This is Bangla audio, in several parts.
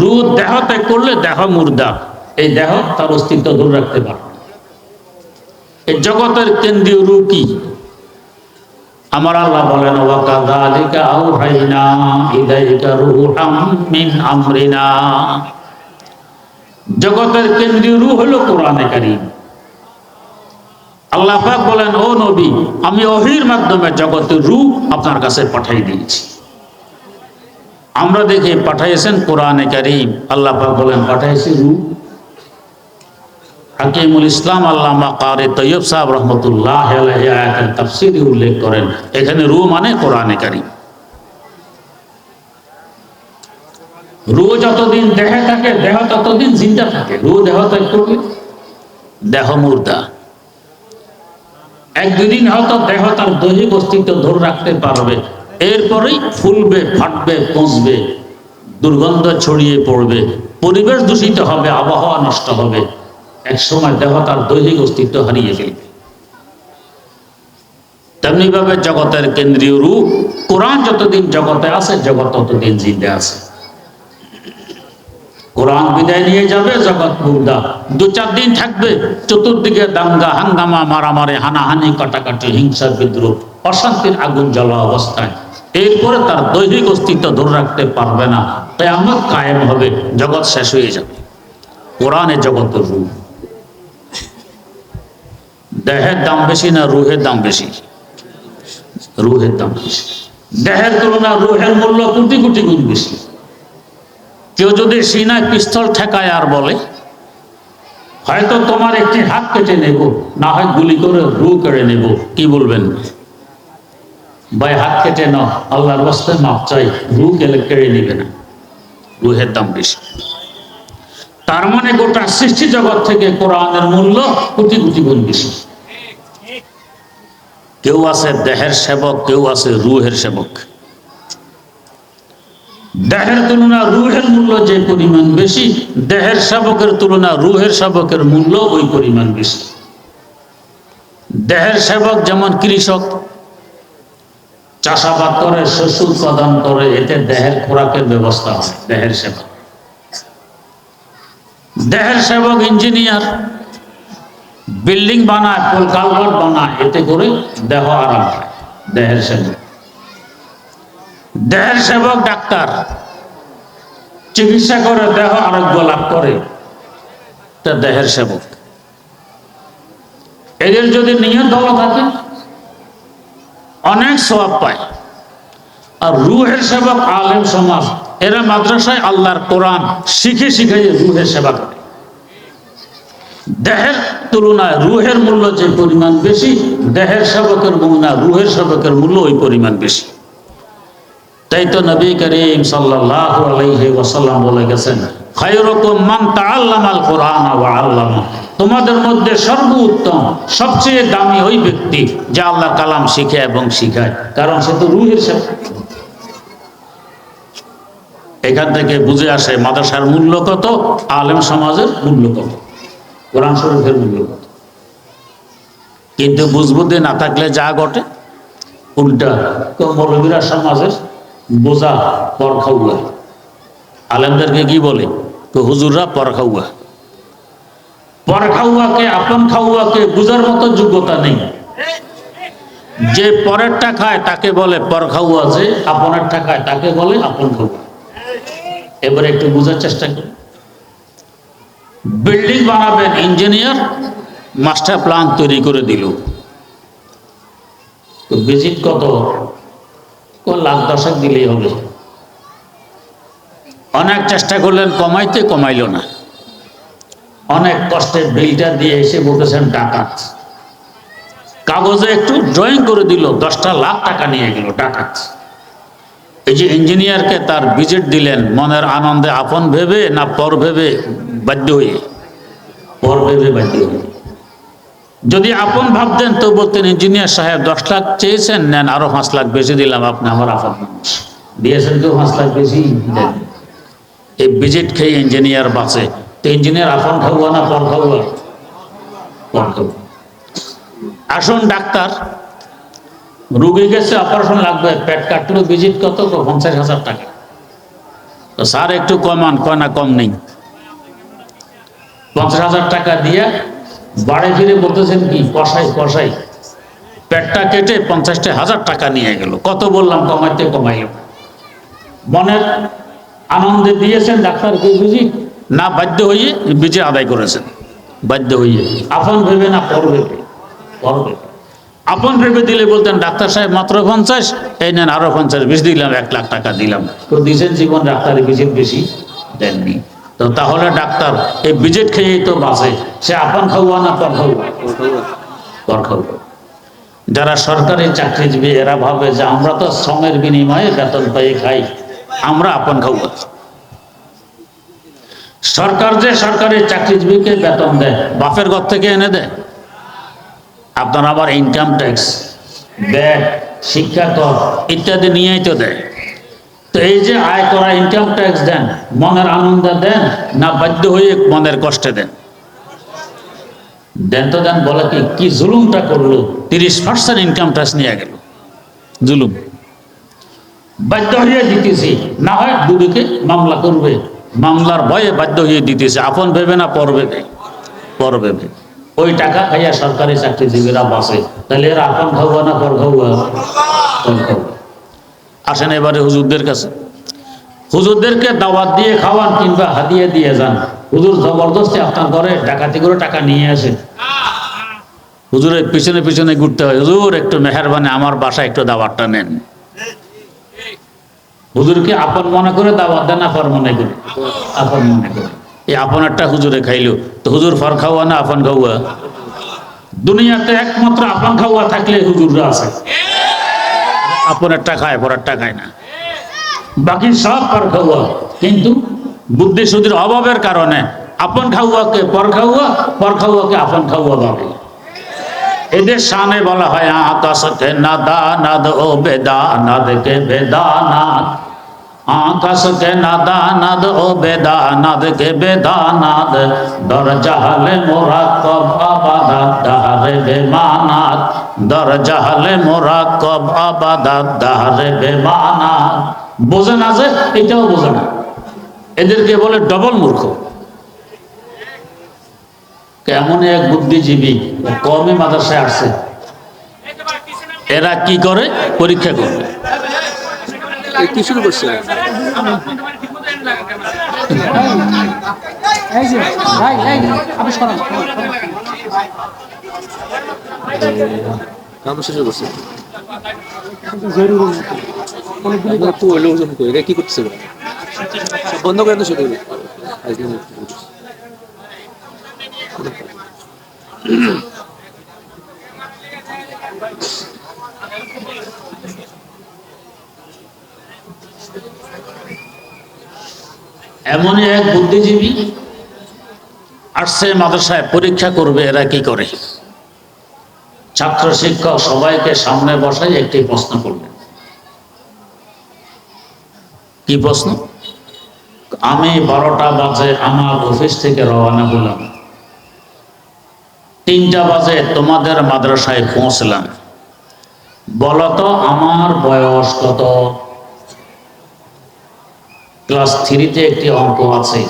রু দেহ ত্যাগ করলে দেহ মুর্দা। এই দেহ তার অস্তিত্ব ধরে রাখতে পারে। এই জগতের কেন্দ্রীয় রু কি? আমার আল্লাহ বলেন, ওয়াকাযালিকা আওহাইনা ইলাইকা রূহাম মিন আমরিনা। জগতের কেন্দ্রীয় রূহ হলো কোরআনে কারীম। আল্লাহ পাক বলেন, ও নবী, আমি ওহির মাধ্যমে জগতের রূহ আপনার কাছে পাঠাই দিয়েছি। আমরা দেখে পাঠাইছেন কোরআনে কারীম। আল্লাহ পাক বলেন, পাঠাইছি হাকিমুল ইসলাম আল্লামা কারে তৈয়ব সাহেব রহমতুল্লাহ আয়াতের উল্লেখ করেন, এখানে রু মানে কোরআনে কারীম। রু যতদিন দেহে থাকে, দেহ ততদিন জিন্দা থাকে। রু দেহ ত্যাগ করবে দেহ মুর্দা। এক দুদিন হয়তো দেহ তার দৈহিক অস্তিত্ব ধরে রাখতে পারবে। এরপরেই ফুলবে, ফাটবে পচবে দুর্গন্ধ ছড়িয়ে পড়বে, পরিবেশ দূষিত হবে, আবহাওয়া নষ্ট হবে। এক সময় দেহ তার দৈহিক অস্তিত্ব হারিয়ে ফেলবে। তেমনি ভাবে জগতের কেন্দ্রীয় রূপ, কোরআন যতদিন জগতে আছে, জগৎ ততদিন জিন্দে আছে। কোরআন বিদায় নিয়ে যাবে, জগৎ মুর্দা। দু চার দিন থাকবে, চতুর্দিকে দাঙ্গা, হাঙ্গামা, মারামারি, হানাহানি, কাটাকাটি হিংসা বিদ্রোহ অশান্তির আগুন জ্বলা অবস্থায়। এরপরে তার দৈহিক অস্তিত্ব ধরে রাখতে পারবে না। তাই আমার কায়েম হবে, জগৎ শেষ হয়ে যাবে। কোরআনে জগতের রূপ। দেহের দাম বেশি না রুহের দাম বেশি? রুহের দাম বেশি। দেহের তুলনা রুহের মূল্য কোটি কোটি গুণ বেশি। কেউ যদি সিনায় পিস্তল ঠেকায় আর বলে, হয়তো তোমার একটি হাত কেটে নেব, না হয় গুলি করে রু কেড়ে নেব। কি বলবেন? ভাই, হাত কেটে নাও। আল্লাহর বাস্তে মাপ চাই। রু কেলে কেড়ে নিবে না। রুহের দাম বেশি। তার মানে গোটা সৃষ্টি জগৎ থেকে কোরআনের মূল্য কোটি কোটি গুণ বেশি। কেউ আছে দেহের সেবক, কেউ আছে রুহের সেবক। দেহের তুলনা রুহের মূল্য যে পরিমাণ বেশি, দেহের সেবকের তুলনা রুহের সেবকের মূল্য ওই পরিমাণ বেশি। দেহের সেবক যেমন কৃষক চাষাবাদ করে শস্য উৎপাদন করে, এতে দেহের খোরাকের ব্যবস্থা হয় দেহের সেবক। দেহের সেবক, ইঞ্জিনিয়ার, বিল্ডিং বানায় পোল বানায়, এতে করে দেহ আরাম পায়, দেহের সেবক। দেহের সেবক, ডাক্তার, চিকিৎসা করে, দেহ আরোগ্য লাভ করে, তা দেহের সেবক। এদের যদি নিয়ত ভালো থাকে অনেক সবাব পায়। আর রুহের সেবক আলেম সমাজ, এরা মাদ্রাসায় আল্লাহর কোরআন শিখে শিখে রুহের সেবা করে। দেহের তুলনায় রুহের মূল্য যে পরিমাণ বেশি, দেহের সেবকের মূল্য, রুহের সেবকের মূল্য ওই পরিমাণ বেশি। তাই তো নবী করিম সাল্লাল্লাহু আলাইহি ওয়াসাল্লাম বলে গেছেন তোমাদের মধ্যে সর্বোত্তম, সবচেয়ে দামি ওই ব্যক্তি যা আল্লাহ কালাম শিখে এবং শিখায়। কারণ সে তো রুহের সেবক এখান থেকে বুঝে আসে মাদ্রাসার মূল্য কত, আলেম সমাজের মূল্য কত, কোরআন শরীফের মূল্য কত। কিন্তু বুঝবুদ্ধি না থাকলে যা ঘটে, উল্টা মৌলবীরা সমাজের বোঝা পর খাউয়া আলেমদেরকে কি বলে? তো হুজুররা পর খাউয়া পর খাউয়াকে আপন খাউয়াকে বুঝার মতো যোগ্যতা নেই। যে পরেরটা খায় তাকে বলে পর খাউয়া যে আপনেরটা খায় তাকে বলে আপন খাউয়া এবার একটু বোঝার চেষ্টা করি। বিল্ডিং বানাবেন ইঞ্জিনিয়ার, মাস্টার প্ল্যান তৈরি করে দিল। তো ভিজিট কত? লাখ দশক দিলেই হবে। অনেক চেষ্টা করলেন, কমাইতে কমাইল না। অনেক কষ্টে বিলটা দিয়ে এসে বলতেছেন, ডাকাত। কাগজে একটু ড্রয়িং করে দিল, দশটা লাখ টাকা নিয়ে গেল, ডাকাত। এই যে ইঞ্জিনিয়ারকে তার ভিজিট দিলেন, মনের আনন্দে, আপন ভেবে না পর ভেবে বাধ্য হয়ে? পর ভেবে বাধ্য হয়ে। যদি আপন ভাবতেন, তো বলতেন ইঞ্জিনিয়ার সাহেব, দশ লাখ চেয়েছেন, নেন, আরও পাঁচ লাখ বেশি দিলাম, আপনি আমার আপন দিয়েছেন কেউ পাঁচ লাখ বেশি, দেন। এই ভিজিট খেয়ে ইঞ্জিনিয়ার বাঁচে। তো ইঞ্জিনিয়ার আপন খাব না পর খাব আসুন ডাক্তার, রুগী গেছে অপারেশন লাগবে, পেট কাটলো ভিজিট কত? পঞ্চাশ হাজার টাকা। তো স্যার একটু কমান, কয় না কম নেই। পঞ্চাশ হাজার টাকা দিয়ে বাড়ি ফিরে বলতেছেন কি, কষাই কষাই। পেটটা কেটে পঞ্চাশটা হাজার টাকা নিয়ে গেল। কত বললাম, কমাইতে কমাইল মনের আনন্দে দিয়েছেন ডাক্তারকে বুঝি? না, বাধ্য হয়ে বিজে আদায় করেছেন। বাধ্য হয়ে। আপন ভেবে না, পর ভেবে। পর আপন ভেবে দিলে বলতেন, ডাক্তার সাহেব, মাত্র পঞ্চাশ, এই নেন, আরও পঞ্চাশ, বেশি দিলাম, এক লাখ টাকা দিলাম। তো দিয়েছেন জীবন, ডাক্তারের বিজেট বেশি দেননি। তো তাহলে ডাক্তার এই বিজেট খেয়েই তো বাঁচে। সে আপন খাওয়া না পর খাওয়া? পর খাওয়া। যারা সরকারি চাকরিজীবী, এরা ভাবে যে আমরা তো শ্রমের বিনিময়ে বেতন পেয়ে খাই। আমরা আপন খাওয়া সরকার যে সরকারি চাকরিজীবীকে বেতন দেয়, বাপের ঘর থেকে এনে দেয়। আপনার আবার ইনকাম ট্যাক্স ব্যাট শিক্ষা কর ইত্যাদি নিয়েই তো দেয়। তো এই যে আয় করা ইনকাম ট্যাক্স দেন, মনের আনন্দ দেন, না বাধ্য হয়ে মনের কষ্টে দেন? দেন তো দেন বলে কি জুলুমটা করল? তিরিশ পার্সেন্ট ইনকাম ট্যাক্স নিয়ে গেল। জুলুম। বাধ্য হয়ে দিতেছি। না হয় দুদিকে মামলা করবে। মামলার ভয়ে বাধ্য হয়ে দিতেছে। আপন ভেবে না, পর ভেবে। ওই টাকা খাইয়া সরকারি চাকরিজীবীরা বাসে তাহলে এরা আপন খাওয়া না পর খাওয়া। আসেন এবারে হুজুরদের কাছে। হুজুরদেরকে দাওয়াত দিয়ে খাওয়ান কিংবা হাদিয়ে দিয়ে যান। হুজুর জবরদস্তি আপনার ঘরে ডাকাতি করে টাকা নিয়ে আসে। হুজুরের পিছনে পিছনে ঘুরতে হয়। হুজুর, একটু মেহরবানি, আমার বাসায় একটু দাওয়াতটা নেন। হুজুরকে আপন মনে করে, দাওয়াত দেন, আপন মনে করে। আপন মনে করে। এই আপনেরটা হুজুরে খাইলো। তো হুজুর ফর খাওয়া না আপন খাওয়া? দুনিয়াতে একমাত্র আপন খাওয়া থাকলে হুজুররা আছে। আপনেরটা খায়, পরেরটা খায় না। বাকি সব পর খাওয়া। কিন্তু বুদ্ধি শুদ্ধির অভাবের কারণে আপন খাওয়াকে পর খাওয়া, পর খাওয়াকে আপন খাওয়া ভাবে এদের সামনে বলা হয় আকাশকে নাদা নাদ ও বেদা নাদকে বেদা নাদ আকাশকে নাদা নাদ ও বেদা নাদকে বেদা নাদ দর জাহালে মোরা কব আবাদা দাহারে বেমানাত দর জাহালে মোরা কব আবাদা দাহারে বেমানাত বোঝে না যে, এটাও বোঝে না। এদেরকে বলে ডবল মূর্খ। কেমন এক বুদ্ধিজীবী কমে মাদ্রাসায় আসছে এরা কি করে পরীক্ষা করবে কি শুরু করছে কি করতেছে বন্ধ করে তো শুরু এমনই এক বুদ্ধিজীবী আসছে মাদ্রাসায় পরীক্ষা করবে এরা কি করে? ছাত্র শিক্ষক সবাইকে সামনে বসাই একটি প্রশ্ন করবে। কি প্রশ্ন? আমি বারোটা বাজে আমার অফিস থেকে রওনা হলাম। তিনটা বাজে তোমাদের মাদ্রাসায় পৌঁছলাম। বলতো আমার বয়স কত? ক্লাস থ্রিতে একটি অঙ্ক আছে।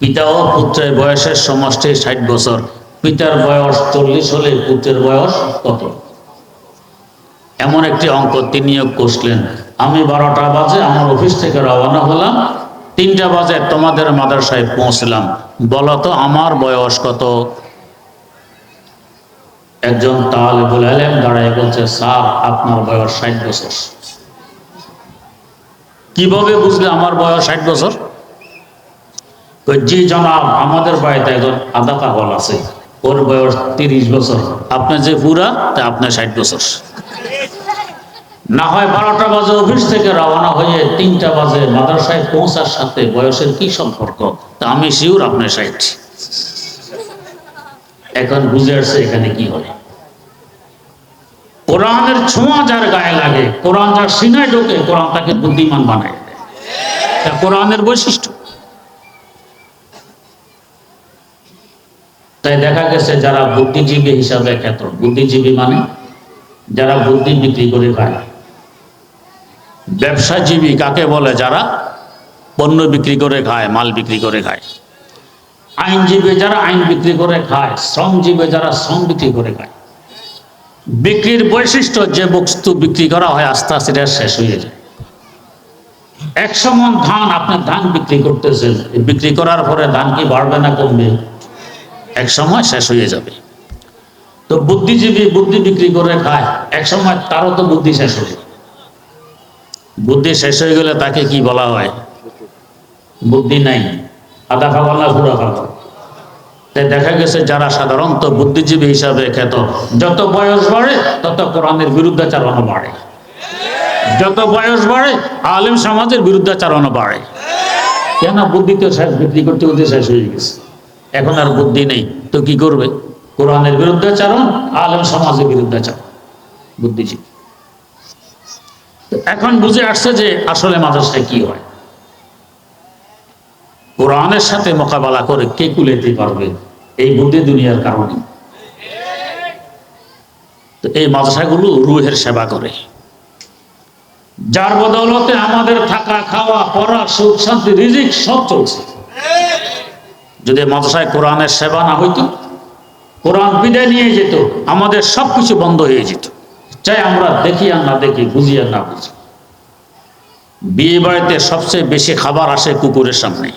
পিতা ও পুত্রের বয়সের সমষ্টি ষাট বছর। পিতার বয়স চল্লিশ হলে পুত্রের বয়স কত? এমন একটি অঙ্ক তিনিও কষলেন আমি বারোটা বাজে আমার অফিস থেকে রওনা হলাম। তিনটা বাজে তোমাদের মাদ্রাসায় পৌঁছলাম। বলতো আমার বয়স কত? একজন তাহলে বলে দাঁড়ায় বলছে, স্যার, আপনার বয়স ষাট বছর। কীভাবে বুঝলে আমার বয়স ষাট বছর? জি জনাব, আমাদের বাড়িতে একজন আদা পাগল আছে। ওর বয়স তিরিশ বছর। আপনার যে পুরা তা আপনার ষাট বছর। না হয় বারোটা বাজে অফিস থেকে রওনা হয়ে তিনটা বাজে মাদ্রাসায় পৌঁছার সাথে বয়সের কি সম্পর্ক? তা আমি শিওর আপনার ষাট। এখন বুঝে আসছে এখানে কি হয়। কোরআনের ছোঁয়া যার গায়ে লাগে, কোরআন যার সিনায় ঢোকে, কোরআন তাকে বুদ্ধিমান বানায় দেয়। কোরআনের বৈশিষ্ট্য। তাই দেখা গেছে যারা বুদ্ধিজীবী হিসাবে খ্যাত, বুদ্ধিজীবী মানে যারা বুদ্ধি বিক্রি করে খায়। ব্যবসাজীবী কাকে বলে যারা? পণ্য বিক্রি করে খায়, মাল বিক্রি করে খায়। আইনজীবী যারা আইন বিক্রি করে খায়, শ্রমজীবী যারা শ্রম বিক্রি করে খায়। বিক্রির বৈশিষ্ট্য যে বস্তু বিক্রি করা হয়, আস্তে আস্তে এটা শেষ হয়ে যায়। একশো মন ধান, আপনি ধান বিক্রি করতেছেন বিক্রি করার পরে ধান কি বাড়বে না কমবে? এক সময় শেষ হয়ে যাবে। তো বুদ্ধিজীবী বুদ্ধি বিক্রি করে খায়, এক সময় তারও তো বুদ্ধি শেষ হয়ে বুদ্ধি শেষ হয়ে গেলে তাকে কি বলা হয়? বুদ্ধি নাই। আধা খাবার না পুরো তাই দেখা গেছে যারা সাধারণত বুদ্ধিজীবী হিসাবে খ্যাত, যত বয়স বাড়ে, তত কোরআনের বিরুদ্ধাচারণা বাড়ে। যত বয়স বাড়ে, আলিম সমাজের বিরুদ্ধাচারণা বাড়ে। কেন বুদ্ধি তো শেষ, বিক্রি করতে করতে শেষ হয়ে গেছে? এখন আর বুদ্ধি নেই, তো কি করবে? কোরআনের বিরুদ্ধাচারণ, আলেম সমাজের বিরুদ্ধাচারণ, বুদ্ধিজীবী। এখন বুঝে আসছে যে আসলে মাদ্রাসায় কি হয়। কোরআনের সাথে মোকাবেলা করে কে কুলেতে পারবে? এই বুদ্ধি দুনিয়ার কারণে। এই মাদ্রাসাগুলো রুহের সেবা করে। যার বদৌলতে আমাদের থাকা, খাওয়া, পড়া, সুখ, শান্তি, রিজিক সব চলছে। যদি মাদ্রাসায় কোরআনের সেবা না হইতো, কোরআন বিদায় নিয়ে যেত, আমাদের সব কিছু বন্ধ হয়ে যেত। চাই আমরা দেখি আর না দেখি, বুঝি আর না বুঝি। বিয়ে বাড়িতে সবচেয়ে বেশি খাবার আসে কুকুরের সামনে।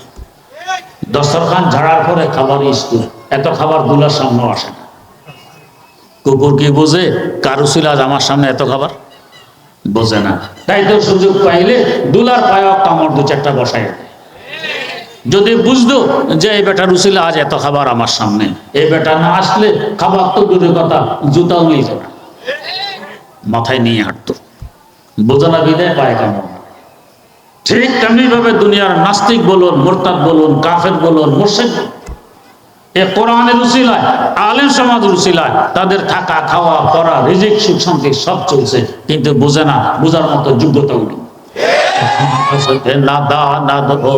দস্তরখান ঝাড়ার পরে খাবার স্কুল এত খাবার দুলার সামনে আসে না। কুকুর কি বোঝে? কারু ছিল আজ আমার সামনে এত খাবার? বোঝে না। তাই তো সুযোগ পাইলে দুলার পায়ক কামড় দু চারটা বসায় যদি বুঝতো যে এই বেটা রুসিলা আজ এত খাবার আমার সামনে, এই বেটা না আসলে খাবার তো দূরের কথা, জুতাও নিত না। মাথায় নিয়ে হাঁটতো। বোঝে না বিদায় পায় কামড়। ঠিক তেমনি ভাবে দুনিয়ার নাস্তিক বলুন, মোরতাদ বলুন, কাফের বলুন, মোর্শেদ। এ কোরআনের উসিলায়, আলেম সমাজ উসিলায় তাদের থাকা, খাওয়া, পড়া, রিজিক, সুখ শান্তি সব চলছে, কিন্তু বুঝে না, বুঝার মতো যোগ্যতা নেই নাদানাদ ও